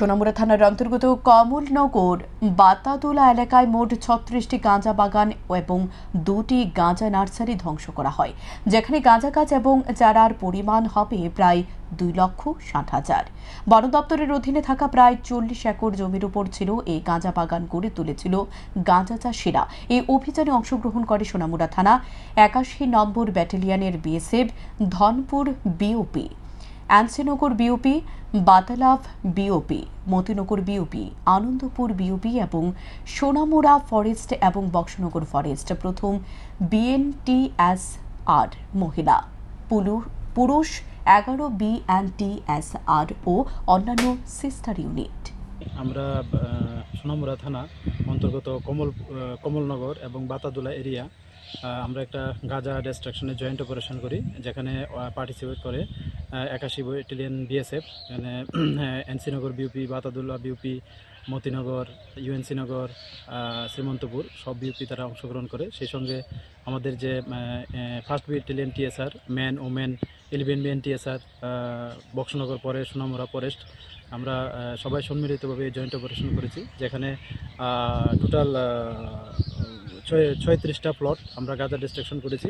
সোনামুড়া থানার অন্তর্গত কমলনগর বাতাদোলা এলাকায় মোট ছত্রিশটি গাঁজা বাগান এবং দুটি গাঁজা নার্সারি ধ্বংস করা হয়। যেখানে গাঁজা গাছ এবং চারার পরিমাণ হবে প্রায় দুই লক্ষ ষাট হাজার। বন দপ্তরের অধীনে থাকা প্রায় চল্লিশ একর জমির উপর ছিল এই গাঁজা বাগান গড়ে তুলেছিল গাঁজা চাষিরা। এই অভিযানে অংশগ্রহণ করে সোনামুড়া থানা একাশি নম্বর ব্যাটালিয়নের BSF, Dhanpur BOP. Ansinagar BOP Batalav BOP Matinagar BOP Anandapur BOP এবং সোনামুড়া ফরেস্ট এবং বক্সনগর ফরেস্ট। প্রথম বিএনটিএস আর মহিলা পুরুষ এগারো বিএনটিএস আর ও অন্যান্য সিস্টার ইউনিট আমরা সোনামুড়া থানা অন্তর্গত কমল কমলনগর এবং বাতাদুলা এরিয়া আমরা একটা গাজা ডিস্ট্রাকশনে জয়েন্ট অপারেশন করি, যেখানে পার্টিসিপেট করে একাশি ব্যাটালিয়ন বিএসএফ এখানে এনসিনগর বিউপি বাতাদুল্লাহ বিউপি মতিনগর ইউএনসি নগর শ্রীমন্তপুর, সব বিউপি তারা অংশগ্রহণ করে। সেই সঙ্গে আমাদের যে first battalion TSR man women eleven BN TSR Boxanagar পরে সোনামুড়া ফরেস্ট আমরা সবাই সম্মিলিতভাবে জয়েন্ট অপারেশন করেছি, যেখানে টোটাল ছয়, ছয়ত্রিশটা প্লট আমরা গাজা ডিস্ট্রাকশন করেছি।